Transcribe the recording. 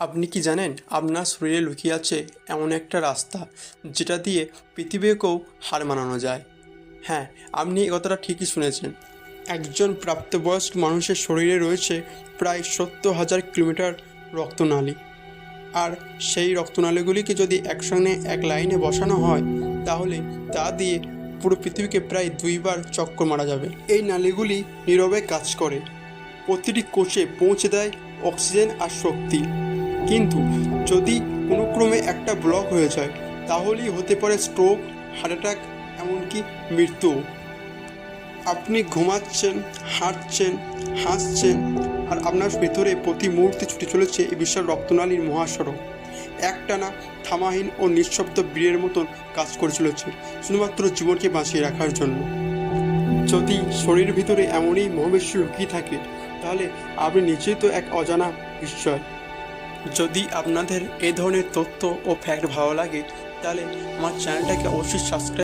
আপনি কি জানেন, আপনার শরীরে লুকিয়ে আছে এমন একটা রাস্তা যেটা দিয়ে পৃথিবীকেও হার মানানো যায়? হ্যাঁ আপনি এই কথাটা ঠিকই শুনেছেন। একজন প্রাপ্তবয়স্ক মানুষের শরীরে রয়েছে প্রায় সত্তর হাজার কিলোমিটার রক্তনালী। আর সেই রক্তনালীগুলিকে যদি একসঙ্গে এক লাইনে বসানো হয়, তাহলে তা দিয়ে পুরো পৃথিবীকে প্রায় দুইবার চক্কর মারা যাবে। এই নালীগুলি নীরবে কাজ করে। প্রতিটি কোষে পৌঁছে দেয় অক্সিজেন আর শক্তি। কিন্তু যদি কোনো ক্রমে একটা ব্লক হয়ে যায়, তাহলেই হতে পারে স্ট্রোক হার্ট অ্যাটাক এমনকি মৃত্যু। আপনি ঘুমাচ্ছেন, হাঁটছেন, হাসছেন, আর আপনার ভেতরে প্রতি মুহূর্তে ছুটে চলেছে এই বিশাল রক্তনালীর মহাসড়ক। একটানা থামাহীন ও নিঃশব্দ বীরের মতন কাজ করে চলেছে, শুধুমাত্র জীবনকে বাঁচিয়ে রাখার জন্য। যদি শরীরের ভিতরে এমনই মহাবিশ্ব লুকিয়ে থাকে, তাহলে আপনি নিজেই তো এক অজানা বিস্ময়। যদি আপনাদের এ ধরনের তথ্য ও ফ্যাক্ট ভালো লাগে তাহলে আমার চ্যানেলটাকে অবশ্যই সাবস্ক্রাইব